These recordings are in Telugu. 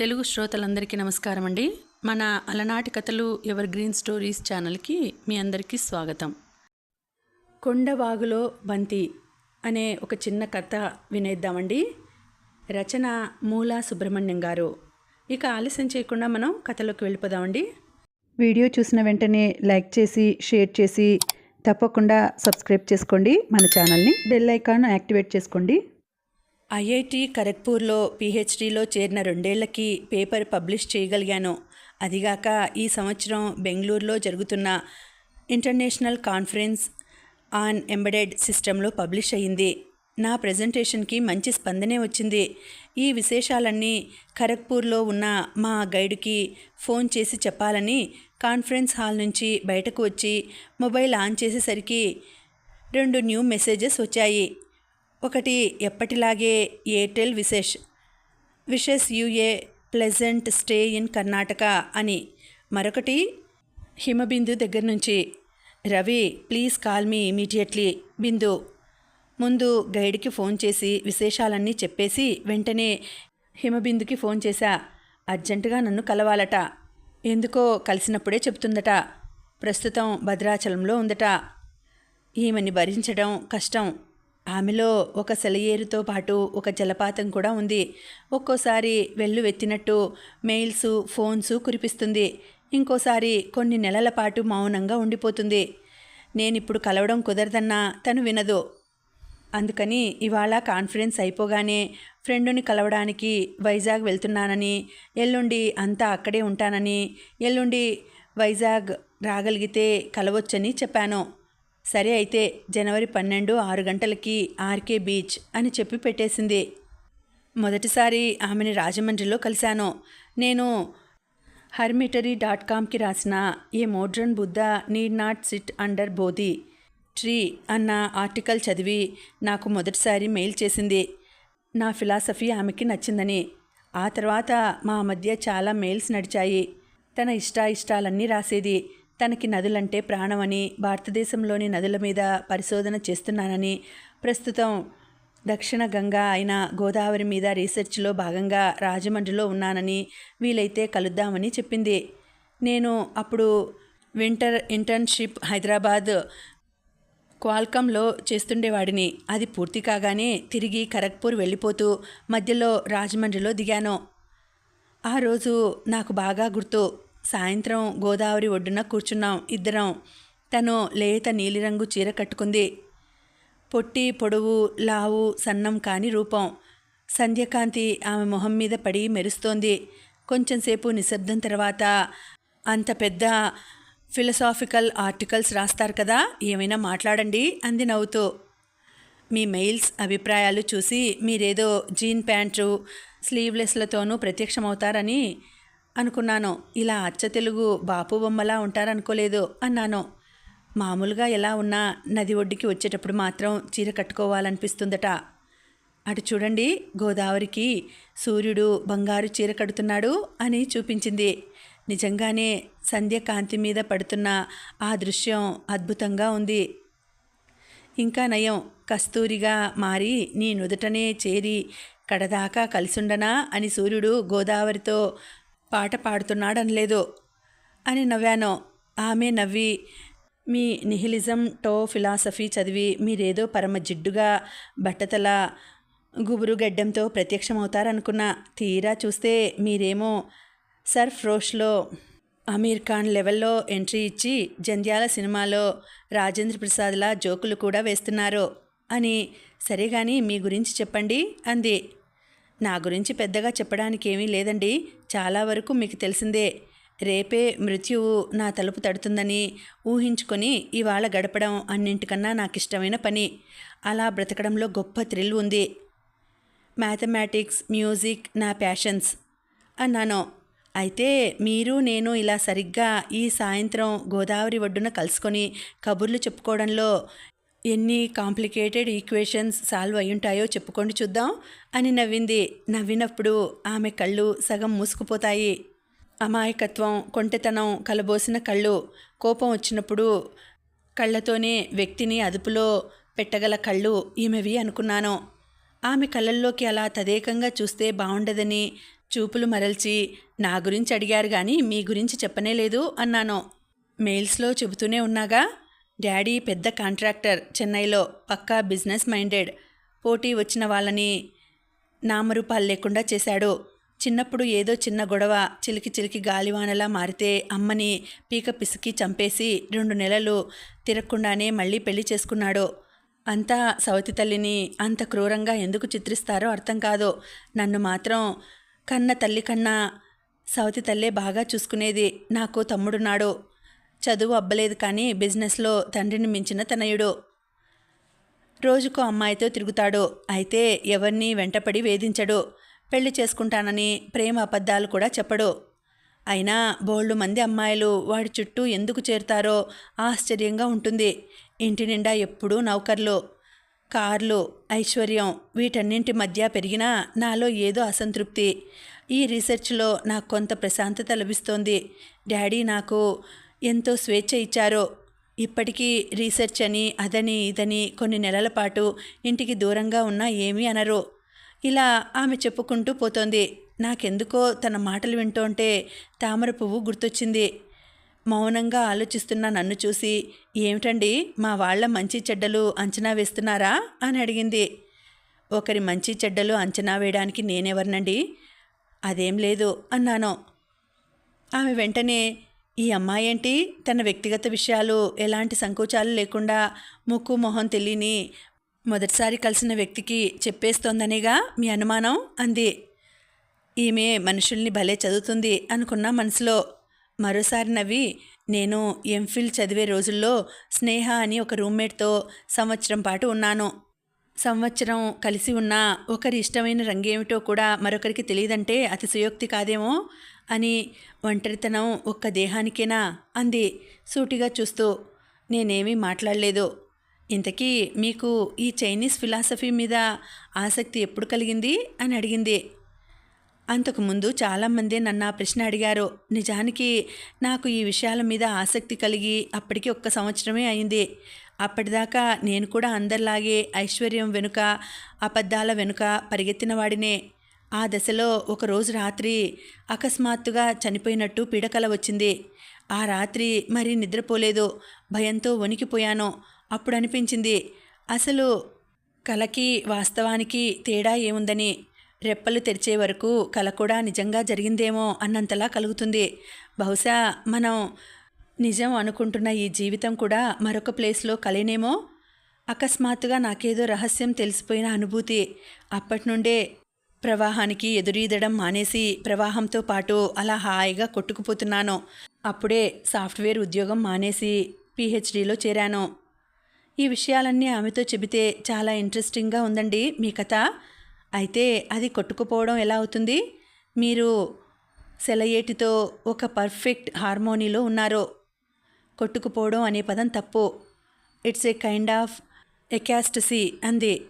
తెలుగు శ్రోతలందరికీ నమస్కారం అండి మన అలనాటి కథలు ఎవర్ గ్రీన్ స్టోరీస్ ఛానల్కి మీ అందరికీ స్వాగతం. కొండవాగులో బంతి అనే ఒక చిన్న కథ వినేద్దామండి. రచన మూలా సుబ్రహ్మణ్యం గారు. ఇక ఆలస్యం చేయకుండా మనం కథలోకి వెళ్ళిపోదామండి. వీడియో చూసిన వెంటనే లైక్ చేసి షేర్ చేసి తప్పకుండా సబ్స్క్రైబ్ చేసుకోండి. మన ఛానల్ని బెల్ ఐకాన్ యాక్టివేట్ చేసుకోండి. ఐఐటి ఖరగ్పూర్లో పిహెచ్డిలో చేరిన రెండేళ్ళకి పేపర్ పబ్లిష్ చేయగలిగాను. అదిగాక ఈ సంవత్సరం బెంగళూరులో జరుగుతున్న ఇంటర్నేషనల్ కాన్ఫరెన్స్ ఆన్ ఎంబెడెడ్ సిస్టంలో పబ్లిష్ అయ్యింది నా ప్రజెంటేషన్కి మంచి స్పందనే వచ్చింది. ఈ విశేషాలన్నీ ఖరగ్పూర్లో ఉన్న మా గైడ్కి ఫోన్ చేసి చెప్పాలని కాన్ఫరెన్స్ హాల్ నుంచి బయటకు వచ్చి మొబైల్ ఆన్ చేసేసరికి రెండు న్యూ మెసేజెస్ వచ్చాయి. ఒకటి ఎప్పటిలాగే Airtel Vishesh wishes you a pleasant stay in Karnataka అని. మరొకటి హిమబిందు దగ్గర నుంచి Ravi please call me immediately Bindu. ముందు గైడ్కి ఫోన్ చేసి విశేషాలన్నీ చెప్పేసి వెంటనే హిమబిందుకి ఫోన్ చేశా. అర్జెంటుగా నన్ను కలవాలట. ఎందుకో కలిసినప్పుడే చెప్తుందట. ప్రస్తుతం భద్రాచలంలో ఉందట. ఈమెని భరించడం కష్టం. ఆమెలో ఒక సెలయేరుతో పాటు ఒక జలపాతం కూడా ఉంది. ఒక్కోసారి వెళ్ళు వెత్తినట్టు మెయిల్స్ ఫోన్స్ కురిపిస్తుంది. ఇంకోసారి కొన్ని నెలల పాటు మౌనంగా ఉండిపోతుంది. నేనిప్పుడు కలవడం కుదరదన్నా తను వినదు. అందుకని ఇవాళ కాన్ఫరెన్స్ అయిపోగానే ఫ్రెండుని కలవడానికి వైజాగ్ వెళ్తున్నానని ఎల్లుండి అంతా అక్కడే ఉంటానని ఎల్లుండి వైజాగ్ రాగలిగితే కలవచ్చని చెప్పాను. సరే అయితే జనవరి పన్నెండు ఆరు గంటలకి ఆర్కే బీచ్ అని చెప్పి పెట్టేసింది. మొదటిసారి ఆమెని రాజమండ్రిలో కలిశాను. నేను హర్మిటరీ డాట్ కామ్కి రాసిన a modern Buddha need not sit under Bodhi tree అన్న ఆర్టికల్ చదివి నాకు మొదటిసారి మెయిల్ చేసింది. నా ఫిలాసఫీ ఆమెకి నచ్చిందని. ఆ తర్వాత మా మధ్య చాలా మెయిల్స్ నడిచాయి. తన ఇష్టాయిష్టాలన్నీ రాసేది. తనకి నదులంటే ప్రాణమని భారతదేశంలోని నదుల మీద పరిశోధన చేస్తున్నానని ప్రస్తుతం దక్షిణ గంగా అయిన గోదావరి మీద రీసెర్చ్లో భాగంగా రాజమండ్రిలో ఉన్నానని వీలైతే కలుద్దామని చెప్పింది. నేను అప్పుడు వింటర్ ఇంటర్న్షిప్ హైదరాబాద్ క్వాల్కమ్లో చేస్తుండేవాడిని. అది పూర్తి కాగానే తిరిగి ఖరగ్పూర్ వెళ్ళిపోతూ మధ్యలో రాజమండ్రిలో దిగాను. ఆ రోజు నాకు బాగా గుర్తు. సాయంత్రం గోదావరి ఒడ్డున కూర్చున్నాం. ఇద్దరం. తను లేత నీలిరంగు చీర కట్టుకుంది. పొట్టి పొడవు లావు సన్నం కాని రూపం. సంధ్యకాంతి ఆమె మొహం మీద పడి మెరుస్తోంది. కొంచెంసేపు నిశ్శబ్దం తర్వాత అంత పెద్ద ఫిలసాఫికల్ ఆర్టికల్స్ రాస్తారు కదా ఏమైనా మాట్లాడండి అంది నవ్వుతూ. మీ మెయిల్స్ అభిప్రాయాలు చూసి మీరేదో జీన్ ప్యాంటు స్లీవ్లెస్లతోనూ ప్రత్యక్షమవుతారని అనుకున్నాను. ఇలా అచ్చ తెలుగు బాపు బొమ్మలా ఉంటారనుకోలేదు అన్నాను. మామూలుగా ఎలా ఉన్నా నది ఒడ్డుకి వచ్చేటప్పుడు మాత్రం చీర కట్టుకోవాలనిపిస్తుందట. అటు చూడండి గోదావరికి సూర్యుడు బంగారు చీర కడుతున్నాడు అని చూపించింది. నిజంగానే సంధ్య కాంతి మీద పడుతున్న ఆ దృశ్యం అద్భుతంగా ఉంది. ఇంకా నయం కస్తూరిగా మారి నీ నుదుటనే చేరి కడదాకా కలిసుండనా అని సూర్యుడు గోదావరితో పాట పాడుతున్నాడనలేదు అని నవ్వాను. ఆమె నవ్వి మీ నిహిలిజం టో ఫిలాసఫీ చదివి మీరేదో పరమ జిడ్డుగా బట్టతల గుబురు గడ్డంతో ప్రత్యక్షమవుతారనుకున్నా తీరా చూస్తే మీరేమో సర్ఫ్ రోష్లో అమీర్ ఖాన్ లెవెల్లో ఎంట్రీ ఇచ్చి జంధ్యాల సినిమాలో రాజేంద్ర ప్రసాద్లా జోకులు కూడా వేస్తున్నారు. అని సరే కానీ మీ గురించి చెప్పండి అంది. నా గురించి పెద్దగా చెప్పడానికి ఏమీ లేదండి. చాలా వరకు మీకు తెలిసిందే. రేపే మృత్యువు నా తలుపు తడుతుందని ఊహించుకొని ఇవాళ గడపడం అన్నింటికన్నా నాకు ఇష్టమైన పని. అలా బ్రతకడంలో గొప్ప థ్రిల్ ఉంది. మ్యాథమెటిక్స్ మ్యూజిక్ నా ప్యాషన్స్. అన్నాను. అయితే మీరు నేను ఇలా సరిగ్గా ఈ సాయంత్రం గోదావరి ఒడ్డున కలుసుకొని కబుర్లు చెప్పుకోవడంలో ఎన్ని కాంప్లికేటెడ్ ఈక్వేషన్స్ సాల్వ్ అయ్యుంటాయో చెప్పుకోండి చూద్దాం. అని నవ్వింది. నవ్వినప్పుడు ఆమె కళ్ళు సగం మూసుకుపోతాయి. అమాయకత్వం కొంటెతనం కలబోసిన కళ్ళు. కోపం వచ్చినప్పుడు కళ్ళతోనే వ్యక్తిని అదుపులో పెట్టగల కళ్ళు ఈమెవి అనుకున్నాను. ఆమె కళ్ళల్లోకి అలా తదేకంగా చూస్తే బాగుండదని చూపులు మరల్చి నా గురించి అడిగారు కానీ మీ గురించి చెప్పనే లేదు అన్నాను. మెయిల్స్లో చెబుతూనే ఉన్నాగా. డాడీ పెద్ద కాంట్రాక్టర్ చెన్నైలో పక్కా బిజినెస్ మైండెడ్. పోటీ వచ్చిన వాళ్ళని నామరూపాలు లేకుండా చేశాడు. చిన్నప్పుడు ఏదో చిన్న గొడవ చిలికి చిలికి గాలివానలా మారితే అమ్మని పీక పిసికి చంపేసి రెండు నెలలు తిరగకుండానే మళ్ళీ పెళ్ళి చేసుకున్నాడు. అంతా సవతి తల్లిని అంత క్రూరంగా ఎందుకు చిత్రిస్తారో అర్థం కాదు. నన్ను మాత్రం కన్న తల్లి కన్నా సవతి తల్లే బాగా చూసుకునేది. నాకు తమ్ముడున్నాడు. చదువు అబ్బలేదు కానీ బిజినెస్లో తండ్రిని మించిన తనయుడు. రోజుకో అమ్మాయితో తిరుగుతాడు. అయితే ఎవరిని వెంటపడి వేధించడు. పెళ్ళి చేసుకుంటానని ప్రేమ అబద్ధాలు కూడా చెప్పడు. అయినా బోల్డు మంది అమ్మాయిలు వాడి చుట్టూ ఎందుకు చేరుతారో ఆశ్చర్యంగా ఉంటుంది. ఇంటి నిండా ఎప్పుడూ నౌకర్లు కార్లు ఐశ్వర్యం వీటన్నింటి మధ్య పెరిగినా నాలో ఏదో అసంతృప్తి. ఈ రీసెర్చ్లో నాకు కొంత ప్రశాంతత లభిస్తోంది. డాడీ నాకు ఎంతో స్వేచ్ఛ ఇచ్చారో. ఇప్పటికీ రీసెర్చ్ అని అదని ఇదని కొన్ని నెలల పాటు ఇంటికి దూరంగా ఉన్నా ఏమీ అనరు. ఇలా ఆమె చెప్పుకుంటూ పోతోంది. నాకెందుకో తన మాటలు వింటోంటే తామర పువ్వు గుర్తొచ్చింది. మౌనంగా ఆలోచిస్తున్న నన్ను చూసి ఏమిటండి మా వాళ్ళ మంచి చెడ్డలు అంచనా వేస్తున్నారా? అని అడిగింది. ఒకరి మంచి చెడ్డలు అంచనా వేయడానికి నేనెవరినండి? అదేం లేదు అన్నాను. ఆమె వెంటనే ఈ అమ్మాయి ఏంటి తన వ్యక్తిగత విషయాలు ఎలాంటి సంకోచాలు లేకుండా ముక్కు మొహం తెలియని మొదటిసారి కలిసిన వ్యక్తికి చెప్పేస్తోందనేగా మీ అనుమానం అంది. ఈమె మనుషుల్ని భలే చదువుతుంది అనుకున్న మనసులో మరోసారి నవ్వి నేను ఎంఫిల్ చదివే రోజుల్లో స్నేహ అని ఒక రూమ్మేట్తో సంవత్సరం పాటు ఉన్నాను. సంవత్సరం కలిసి ఉన్న ఒకరి ఇష్టమైన రంగేమిటో కూడా మరొకరికి తెలియదంటే అతిశయోక్తి కాదేమో అని ఒంటరితనం ఒక్క దేహానికేనా అంది సూటిగా చూస్తూ. నేనేమీ మాట్లాడలేదు. ఇంతకీ మీకు ఈ చైనీస్ ఫిలాసఫీ మీద ఆసక్తి ఎప్పుడు కలిగింది? అని అడిగింది. అంతకుముందు చాలామంది నన్ను ఆ ప్రశ్న అడిగారు. నిజానికి నాకు ఈ విషయాల మీద ఆసక్తి కలిగి అప్పటికి ఒక్క సంవత్సరమే అయింది. అప్పటిదాకా నేను కూడా అందరిలాగే ఐశ్వర్యం వెనుక అబద్ధాల వెనుక పరిగెత్తిన వాడినే. ఆ దశలో ఒకరోజు రాత్రి అకస్మాత్తుగా చనిపోయినట్టు పీడకల వచ్చింది. ఆ రాత్రి మరి నిద్రపోలేదు. భయంతో వణికిపోయాను. అప్పుడు అనిపించింది అసలు కలకి వాస్తవానికి తేడా ఏముందని. రెప్పలు తెరిచే వరకు కల కూడా నిజంగా జరిగిందేమో అన్నంతలా కలుగుతుంది. బహుశా మనం నిజం అనుకుంటున్న ఈ జీవితం కూడా మరొక ప్లేస్లో కలేనేమో? అకస్మాత్తుగా నాకేదో రహస్యం తెలిసిపోయిన అనుభూతి. అప్పటి నుండే ప్రవాహానికి ఎదురీదడం మానేసి ప్రవాహంతో పాటు అలా హాయిగా కొట్టుకుపోతున్నాను. అప్పుడే సాఫ్ట్వేర్ ఉద్యోగం మానేసి పిహెచ్డిలో చేరాను. ఈ విషయాలన్నీ ఆమెతో చెబితే చాలా ఇంట్రెస్టింగ్గా ఉందండి మీ కథ. అయితే అది కొట్టుకుపోవడం ఎలా అవుతుంది? మీరు సెలయేటితో ఒక పర్ఫెక్ట్ హార్మోనీలో ఉన్నారు. కొట్టుకుపోవడం అనే పదం తప్పు. It's a kind of ecstasy అంది.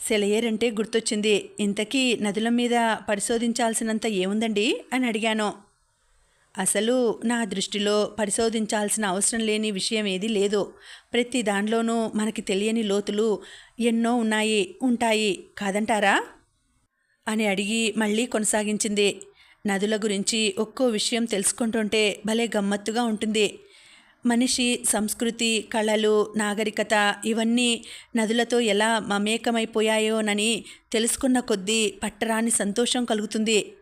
సెలయేర్ అంటే గుర్తొచ్చింది. ఇంతకీ నదుల మీద పరిశోధించాల్సినంత ఏముందండి? అని అడిగాను. అసలు నా దృష్టిలో పరిశోధించాల్సిన అవసరం లేని విషయం ఏదీ లేదు. ప్రతి దానిలోనూ మనకి తెలియని లోతులు ఎన్నో ఉన్నాయి ఉంటాయి కాదంటారా? అని అడిగి మళ్ళీ కొనసాగించింది. నదుల గురించి ఒక్కో విషయం తెలుసుకుంటుంటే భలే గమ్మత్తుగా ఉంటుంది. మనిషి సంస్కృతి కళలు నాగరికత ఇవన్నీ నదులతో ఎలా మమేకమైపోయాయోనని తెలుసుకున్న కొద్దీ పట్టరాని సంతోషం కలుగుతుంది.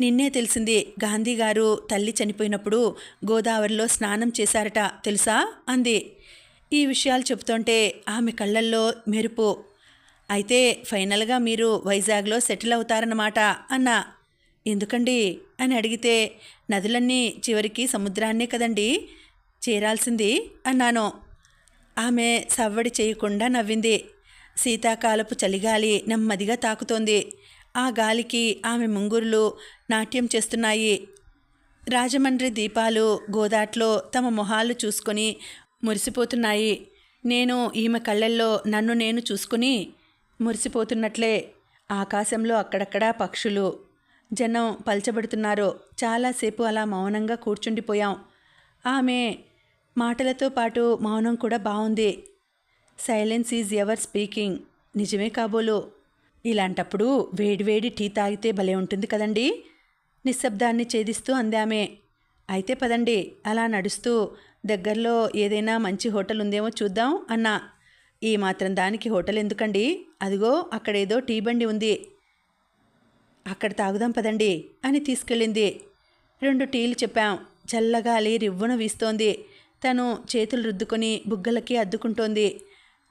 నిన్నే తెలిసింది. గాంధీ గారు తల్లి చనిపోయినప్పుడు గోదావరిలో స్నానం చేశారట తెలుసా? అంది. ఈ విషయాలు చెబుతుంటే ఆమె కళ్ళల్లో మెరుపు. అయితే ఫైనల్గా మీరు వైజాగ్లో సెటిల్ అవుతారన్నమాట అన్నా. ఎందుకండి? అని అడిగితే నదులన్నీ చివరికి సముద్రాన్నే కదండి? చేరాల్సింది అన్నాను. ఆమె సవ్వడి చేయకుండా నవ్వింది. శీతాకాలపు చలిగాలి నెమ్మదిగా తాకుతోంది. ఆ గాలికి ఆమె ముంగురులు నాట్యం చేస్తున్నాయి. రాజమండ్రి దీపాలు గోదాట్లో తమ మొహాలు చూసుకొని మురిసిపోతున్నాయి. నేను ఈమె కళ్ళల్లో నన్ను నేను చూసుకుని మురిసిపోతున్నట్లే. ఆకాశంలో అక్కడక్కడా పక్షులు. జనం పల్చబడుతున్నారు. చాలాసేపు అలా మౌనంగా కూర్చుండిపోయాం. ఆమె మాటలతో పాటు మౌనం కూడా బాగుంది సైలెన్స్ ఈజ్ ఎవర్ స్పీకింగ్. నిజమే కాబోలు. ఇలాంటప్పుడు వేడివేడి టీ తాగితే భలే ఉంటుంది కదండి. నిశ్శబ్దాన్ని ఛేదిస్తూ అందామే. అయితే పదండి అలా నడుస్తూ దగ్గరలో ఏదైనా మంచి హోటల్ ఉందేమో చూద్దాం అన్నా. ఈ మాత్రం దానికి హోటల్ ఎందుకండి? అదిగో అక్కడేదో టీ బండి ఉంది. అక్కడ తాగుదాం పదండి అని తీసుకెళ్ళింది. రెండు టీలు చెప్పాం. చల్లగాలి రివ్వున వీస్తోంది. తను చేతులు రుద్దుకొని బుగ్గలకి అద్దుకుంటోంది.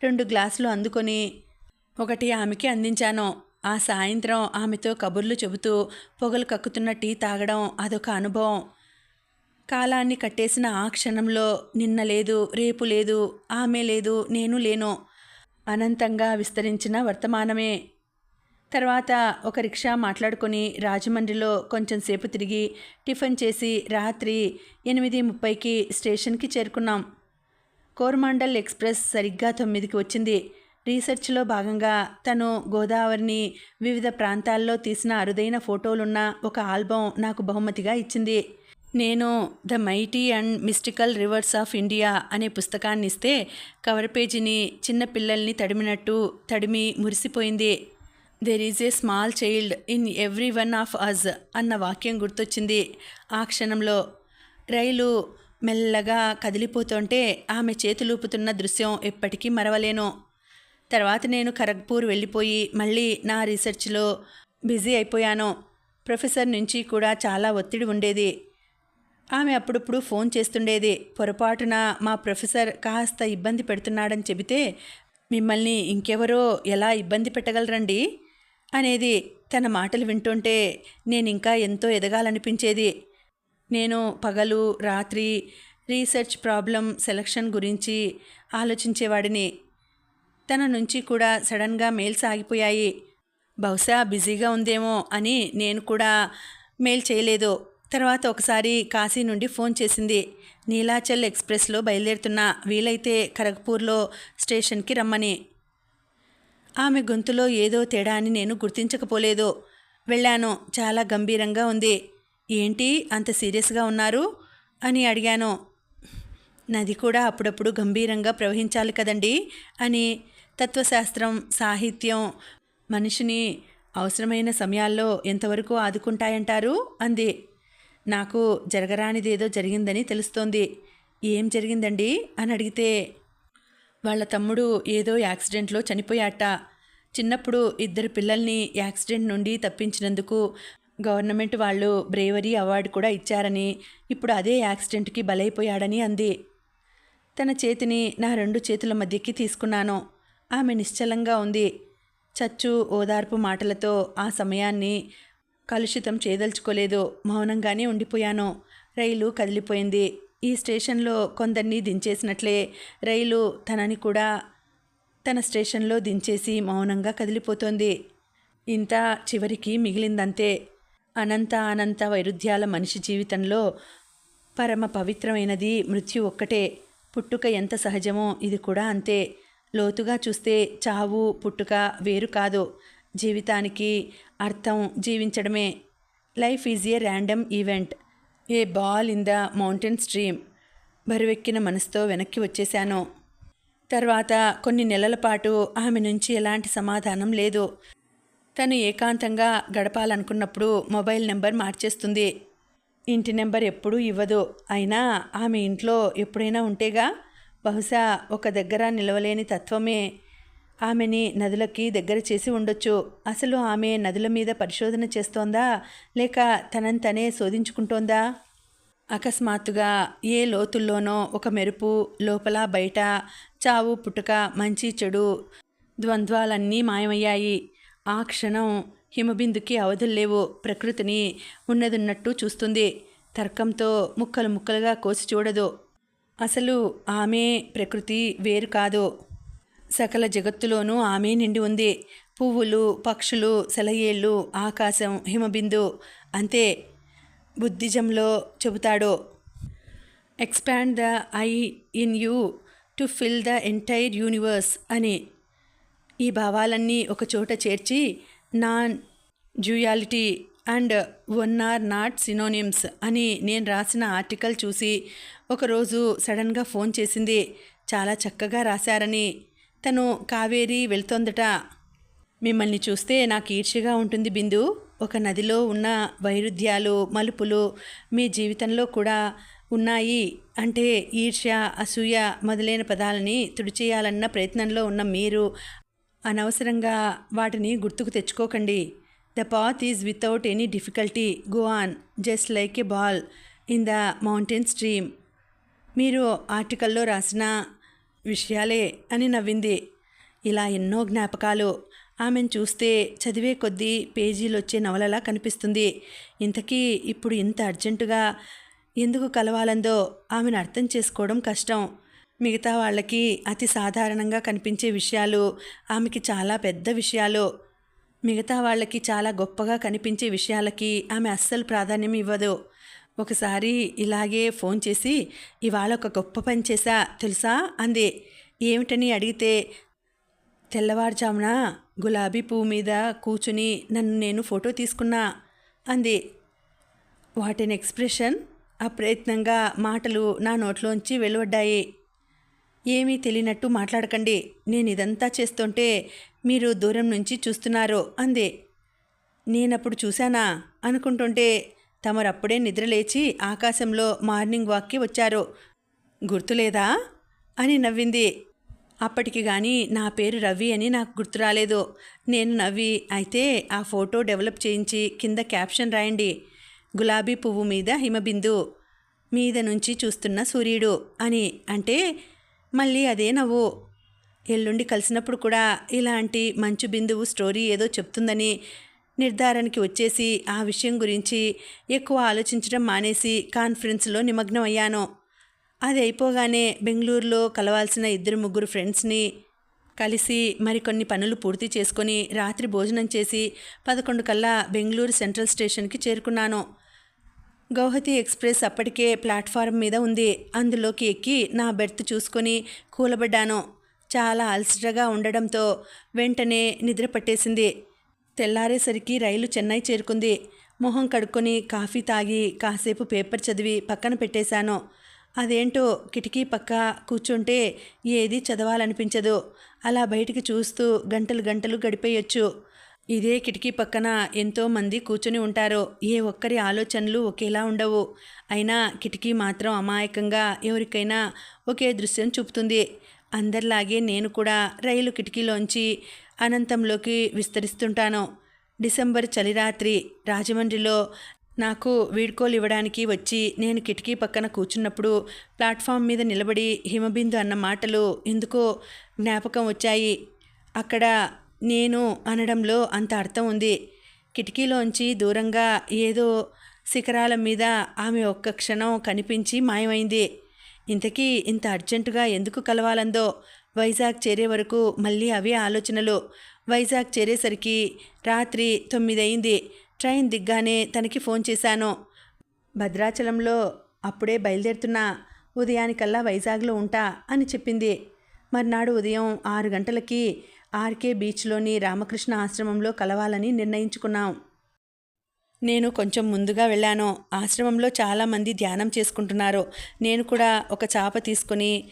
రెండు గ్లాసులు అందుకొని ఒకటి ఆమెకి అందించాను. ఆ సాయంత్రం ఆమెతో కబుర్లు చెబుతూ పొగలు కక్కుతున్న టీ తాగడం అదొక అనుభవం. కాలాన్ని కట్టేసిన ఆ క్షణంలో నిన్న లేదు రేపు లేదు ఆమె లేదు నేను లేను అనంతంగా విస్తరించిన వర్తమానమే. తర్వాత ఒక రిక్షా మాట్లాడుకొని రాజమండ్రిలో కొంచెం సేపు తిరిగి టిఫిన్ చేసి రాత్రి ఎనిమిది ముప్పైకి స్టేషన్కి చేరుకున్నాం. కోరమాండల్ ఎక్స్ప్రెస్ సరిగ్గా తొమ్మిదికి వచ్చింది. రీసెర్చ్లో భాగంగా తను గోదావరిని వివిధ ప్రాంతాల్లో తీసిన అరుదైన ఫోటోలున్న ఒక ఆల్బమ్ నాకు బహుమతిగా ఇచ్చింది. నేను the mighty and mystical rivers of India అనే పుస్తకాన్ని ఇస్తే కవర్ పేజీని చిన్న పిల్లల్ని తడిమినట్టు తడిమి మురిసిపోయింది. There is a small child in every one of us అన్న వాక్యం గుర్తొచ్చింది ఆ క్షణంలో. రైలు మెల్లగా కదిలిపోతుంటే ఆమె చేతులూపుతున్న దృశ్యం ఎప్పటికీ మరవలేను. తర్వాత నేను ఖరగ్పూర్ వెళ్ళిపోయి మళ్ళీ నా రీసెర్చ్లో బిజీ అయిపోయాను. ప్రొఫెసర్ నుంచి కూడా చాలా ఒత్తిడి ఉండేది. ఆమె అప్పుడప్పుడు ఫోన్ చేస్తుండేది. పొరపాటున మా ప్రొఫెసర్ కాస్త ఇబ్బంది పెడుతున్నాడని చెబితే మిమ్మల్ని ఇంకెవరో ఎలా ఇబ్బంది పెట్టగలరండి? అనేది తన మాటలు వింటుంటే నేను ఇంకా ఎంతో ఎదగాలనిపించేది. నేను పగలు రాత్రి రీసెర్చ్ ప్రాబ్లం సెలక్షన్ గురించి ఆలోచించేవాడిని. తన నుంచి కూడా సడన్గా మెయిల్స్ ఆగిపోయాయి. బహుశా బిజీగా ఉందేమో అని నేను కూడా మెయిల్ చేయలేదు. తర్వాత ఒకసారి కాశీ నుండి ఫోన్ చేసింది. నీలాచల్ ఎక్స్ప్రెస్లో బయలుదేరుతున్నా వీలైతే ఖరగ్పూర్లో స్టేషన్కి రమ్మని. ఆమె గొంతులో ఏదో తేడా అని నేను గుర్తించకపోలేదు. వెళ్ళాను. చాలా గంభీరంగా ఉంది. ఏంటి? అంత సీరియస్గా ఉన్నారు? అని అడిగాను. నది కూడా అప్పుడప్పుడు గంభీరంగా ప్రవహించాలి కదండి అని తత్వశాస్త్రం సాహిత్యం మనిషిని అవసరమైన సమయాల్లో ఎంతవరకు ఆదుకుంటాయంటారు? అంది. నాకు జరగరానిదేదో జరిగిందని తెలుస్తోంది. ఏం జరిగిందండి? అని అడిగితే వాళ్ళ తమ్ముడు ఏదో యాక్సిడెంట్లో చనిపోయాట. చిన్నప్పుడు ఇద్దరు పిల్లల్ని యాక్సిడెంట్ నుండి తప్పించినందుకు గవర్నమెంట్ వాళ్ళు బ్రేవరీ అవార్డు కూడా ఇచ్చారని ఇప్పుడు అదే యాక్సిడెంట్కి బలైపోయాడని అంది. తన చేతిని నా రెండు చేతుల మధ్యకి తీసుకున్నాను. ఆమె నిశ్చలంగా ఉంది. చచ్చు ఓదార్పు మాటలతో ఆ సమయాన్ని కలుషితం చేయదలుచుకోలేదు. మౌనంగానే ఉండిపోయాను. రైలు కదిలిపోయింది. ఈ స్టేషన్లో కొందరిని దించేసినట్లే రైలు తనని కూడా తన స్టేషన్లో దించేసి మౌనంగా కదిలిపోతోంది. ఇంత చివరికి మిగిలిందంతే. అనంత అనంత వైరుధ్యాల మనిషి జీవితంలో పరమ పవిత్రమైనది మృత్యు ఒక్కటే. పుట్టుక ఎంత సహజమో ఇది కూడా అంతే. లోతుగా చూస్తే చావు పుట్టుక వేరు కాదు. జీవితానికి అర్థం జీవించడమే. Life is a random event. A ball in the mountain stream. బరువెక్కిన మనసుతో వెనక్కి వచ్చేశాను. తర్వాత కొన్ని నెలల పాటు ఆమె నుంచి ఎలాంటి సమాధానం లేదు. తను ఏకాంతంగా గడపాలనుకున్నప్పుడు మొబైల్ నెంబర్ మార్చేస్తుంది. ఇంటి నెంబర్ ఎప్పుడూ ఇవ్వదు. అయినా ఆమె ఇంట్లో ఎప్పుడైనా ఉంటేగా బహుశా ఒక దగ్గర నిలవలేని తత్వమే ఆమెని నదులకి దగ్గర చేసి ఉండొచ్చు. అసలు ఆమె నదుల మీద పరిశోధన చేస్తోందా? లేక తనని తనే శోధించుకుంటోందా? అకస్మాత్తుగా ఏ లోతుల్లోనో ఒక మెరుపు లోపల బయట చావు పుట్టుక మంచి చెడు ద్వంద్వాలన్నీ మాయమయ్యాయి. ఆ క్షణం హిమబిందుకి అవధుల్లేవు ప్రకృతిని ఉన్నదున్నట్టు చూస్తుంది. తర్కంతో ముక్కలు ముక్కలుగా కోసి చూడదు. అసలు ఆమె ప్రకృతి వేరు కాదు. సకల జగత్తులోనూ ఆమె నిండి ఉంది. పువ్వులు పక్షులు సెలయేళ్ళు ఆకాశం హిమబిందు అంతే బుద్ధిజంలో చెబుతాడు. Expand the I in you to fill the entire universe అని. ఈ భావాలన్నీ ఒక చోట చేర్చి non duality and one are not synonyms అని నేను రాసిన ఆర్టికల్ చూసి ఒకరోజు సడన్గా ఫోన్ చేసింది. చాలా చక్కగా రాశారని. తను కావేరి వెళ్తోందట. మిమ్మల్ని చూస్తే నాకు ఈర్ష్యగా ఉంటుంది బిందు. ఒక నదిలో ఉన్న వైరుధ్యాలు మలుపులు మీ జీవితంలో కూడా ఉన్నాయి. అంటే ఈర్ష్య అసూయ మొదలైన పదాలని తుడిచేయాలన్న ప్రయత్నంలో ఉన్న మీరు అనవసరంగా వాటిని గుర్తుకు తెచ్చుకోకండి. The path is without any difficulty go on just like a ball in the mountain stream మీరు ఆర్టికల్లో రాసిన విషయాలే అని నవ్వింది. ఇలా ఎన్నో జ్ఞాపకాలు. ఆమెను చూస్తే చదివే కొద్దీ పేజీలు వచ్చే నవలలా కనిపిస్తుంది. ఇంతకీ ఇప్పుడు ఇంత అర్జెంటుగా ఎందుకు కలవాలందో ఆమెను అర్థం చేసుకోవడం కష్టం. మిగతా వాళ్ళకి అతి సాధారణంగా కనిపించే విషయాలు ఆమెకి చాలా పెద్ద విషయాలు. మిగతా వాళ్ళకి చాలా గొప్పగా కనిపించే విషయాలకి ఆమె అస్సలు ప్రాధాన్యం ఇవ్వదు. ఒకసారి ఇలాగే ఫోన్ చేసి ఇవాళ ఒక గొప్ప పని చేశా తెలుసా? అంది. ఏమిటని అడిగితే తెల్లవారుజామున గులాబీ పువ్వు మీద కూర్చుని నన్ను నేను ఫోటో తీసుకున్నా అంది. వాటిని ఎక్స్ప్రెషన్? అప్రయత్నంగా మాటలు నా నోట్లోంచి వెలువడ్డాయి. ఏమీ తెలియనట్టు మాట్లాడకండి. నేను ఇదంతా చేస్తుంటే మీరు దూరం నుంచి చూస్తున్నారు అంది. నేనప్పుడు చూశానా? అనుకుంటుంటే తమరప్పుడే నిద్రలేచి ఆకాశంలో మార్నింగ్ వాక్కి వచ్చారు. గుర్తులేదా? అని నవ్వింది. అప్పటికి కానీ నా పేరు రవి అని నాకు గుర్తు రాలేదు. నేను నవ్వి అయితే ఆ ఫోటో డెవలప్ చేయించి కింద క్యాప్షన్ రాయండి. గులాబీ పువ్వు మీద హిమబిందు మీద నుంచి చూస్తున్న సూర్యుడు అని. అంటే మళ్ళీ అదే నవ్వు. ఎల్లుండి కలిసినప్పుడు కూడా ఇలాంటి మంచు బిందువు స్టోరీ ఏదో చెప్తుందని నిర్ధారణకి వచ్చేసి ఆ విషయం గురించి ఎక్కువ ఆలోచించడం మానేసి కాన్ఫరెన్స్లో నిమగ్నం అయ్యాను. అది అయిపోగానే బెంగళూరులో కలవాల్సిన ఇద్దరు ముగ్గురు ఫ్రెండ్స్ని కలిసి మరికొన్ని పనులు పూర్తి చేసుకొని రాత్రి భోజనం చేసి పదకొండు కల్లా బెంగళూరు సెంట్రల్ స్టేషన్కి చేరుకున్నాను. గౌహతి ఎక్స్ప్రెస్ అప్పటికే ప్లాట్ఫారం మీద ఉంది. అందులోకి ఎక్కి నా బెర్త్ చూసుకొని కూలబడ్డాను. చాలా అలసటగా ఉండడంతో వెంటనే నిద్ర పట్టేసింది. తెల్లారేసరికి రైలు చెన్నై చేరుకుంది. మొహం కడుక్కొని కాఫీ తాగి కాసేపు పేపర్ చదివి పక్కన పెట్టేశాను. అదేంటో కిటికీ పక్క కూర్చుంటే ఏది చదవాలనిపించదు. అలా బయటికి చూస్తూ గంటలు గంటలు గడిపేయొచ్చు. ఇదే కిటికీ పక్కన ఎంతోమంది కూర్చుని ఉంటారు ఏ ఒక్కరి ఆలోచనలు ఒకేలా ఉండవు. అయినా కిటికీ మాత్రం అమాయకంగా ఎవరికైనా ఒకే దృశ్యం చూపుతుంది. అందరిలాగే నేను కూడా రైలు కిటికీలోంచి అనంతంలోకి విస్తరిస్తుంటాను. డిసెంబర్ చలిరాత్రి రాజమండ్రిలో నాకు వీడ్కోలు ఇవ్వడానికి వచ్చి నేను కిటికీ పక్కన కూర్చున్నప్పుడు ప్లాట్ఫామ్ మీద నిలబడి హిమబిందు అన్న మాటలు ఎందుకో జ్ఞాపకం వచ్చాయి. అక్కడ నేను అనడంలో అంత అర్థం ఉంది. కిటికీలోంచి దూరంగా ఏదో శిఖరాల మీద ఆమె ఒక్క క్షణం కనిపించి మాయమైంది. ఇంతకీ ఇంత అర్జెంటుగా ఎందుకు కలవాలందో వైజాగ్ చేరే వరకు మళ్ళీ అవే ఆలోచనలు. వైజాగ్ చేరేసరికి రాత్రి తొమ్మిది అయింది ట్రైన్ దిగ్గానే తనకి ఫోన్ చేశాను. భద్రాచలంలో అప్పుడే బయలుదేరుతున్నా ఉదయానికల్లా వైజాగ్లో ఉంటా అని చెప్పింది. మర్నాడు ఉదయం ఆరు గంటలకి ఆర్కే బీచ్లోని రామకృష్ణ ఆశ్రమంలో కలవాలని నిర్ణయించుకున్నాం. నేను కొంచెం ముందుగా వెళ్ళాను. ఆశ్రమంలో చాలామంది ధ్యానం చేసుకుంటున్నారు. నేను కూడా ఒక చాప తీసుకొని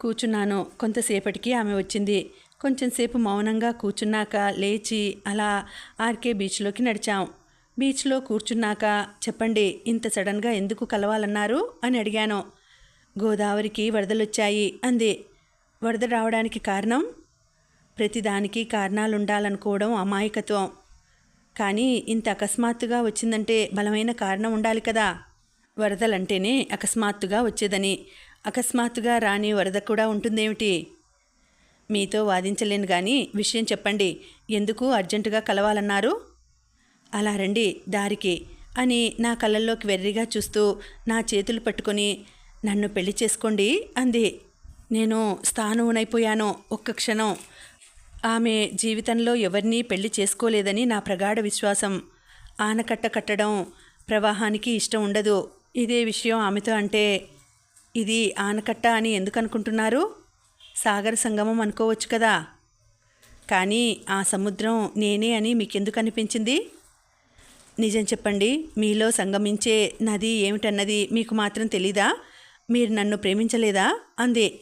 కూర్చున్నాను. కొంతసేపటికి ఆమె వచ్చింది. కొంచెంసేపు మౌనంగా కూర్చున్నాక లేచి అలా ఆర్కే బీచ్లోకి నడిచాం. బీచ్లో కూర్చున్నాక చెప్పండి ఇంత సడన్గా ఎందుకు కలవాలన్నారు? అని అడిగాను. గోదావరికి వరదలొచ్చాయి అంది. వరద రావడానికి కారణం? ప్రతిదానికి కారణాలుండాలనుకోవడం అమాయకత్వం. కానీ ఇంత అకస్మాత్తుగా వచ్చిందంటే బలమైన కారణం ఉండాలి కదా? వరదలంటేనే అకస్మాత్తుగా వచ్చేదని. అకస్మాత్తుగా రాని వరద కూడా ఉంటుందేమిటి? మీతో వాదించలేను కానీ విషయం చెప్పండి. ఎందుకు అర్జెంటుగా కలవాలన్నారు? అలా రండి దారికి అని నా కళ్ళల్లోకి వెర్రిగా చూస్తూ నా చేతులు పట్టుకొని నన్ను పెళ్ళి చేసుకోండి అంది. నేను స్థానమునైపోయాను ఒక్క క్షణం. ఆమె జీవితంలో ఎవరినీ పెళ్ళి చేసుకోలేదని నా ప్రగాఢ విశ్వాసం. ఆనకట్ట కట్టడం ప్రవాహానికి ఇష్టం ఉండదు. ఇదే విషయం ఆమెతో అంటే ఇది ఆనకట్ట అని ఎందుకు అనుకుంటున్నారు? సాగర సంగమం అనుకోవచ్చు కదా. కానీ ఆ సముద్రం నేనే అని మీకెందుకు అనిపించింది? నిజం చెప్పండి మీలో సంగమించే నది ఏమిటన్నది మీకు మాత్రం తెలీదా? మీరు నన్ను ప్రేమించలేదా? అంది.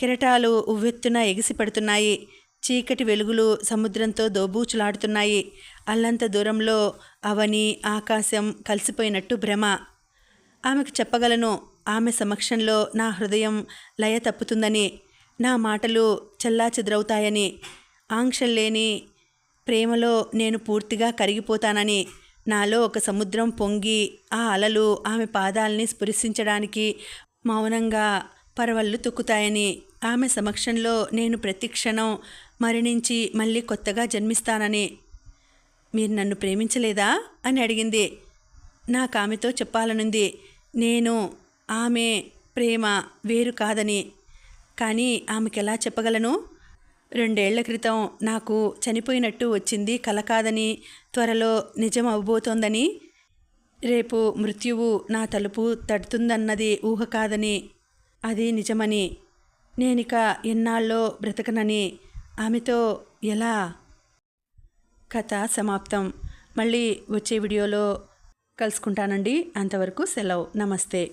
కిరటాలు ఉవ్వెత్తున ఎగిసి పడుతున్నాయి చీకటి వెలుగులు సముద్రంతో దోబూచులాడుతున్నాయి. అల్లంత దూరంలో అవని ఆకాశం కలిసిపోయినట్టు భ్రమ. ఆమెకు చెప్పగలను ఆమె సమక్షంలో నా హృదయం లయ తప్పుతుందని నా మాటలు చెల్లాచెదరవుతాయని ఆంక్షలు లేని ప్రేమలో నేను పూర్తిగా కరిగిపోతానని నాలో ఒక సముద్రం పొంగి ఆ అలలు ఆమె పాదాల్ని స్పృశించడానికి మౌనంగా పరవళ్ళు తొక్కుతాయని ఆమె సమక్షంలో నేను ప్రతి క్షణం మరణించి మళ్ళీ కొత్తగా జన్మిస్తానని మీరు నన్ను ప్రేమించలేదా? అని అడిగింది. నాకు ఆమెతో చెప్పాలనుంది. నేను ఆమె ప్రేమ వేరు కాదని. కానీ ఆమెకి ఎలా చెప్పగలను? రెండేళ్ళ క్రితం నాకు చనిపోయినట్టు వచ్చింది కల కాదని త్వరలో నిజం అవబోతోందని రేపు మృత్యువు నా తలుపు తడుతుందన్నది ఊహ కాదని. అది నిజమని. నేనిక ఎన్నాళ్ళో బ్రతకనని. ఆమెతో ఎలా కథ సమాప్తం? మళ్ళీ వచ్చే వీడియోలో కలుసుకుంటానండి. అంతవరకు సెలవు. నమస్తే.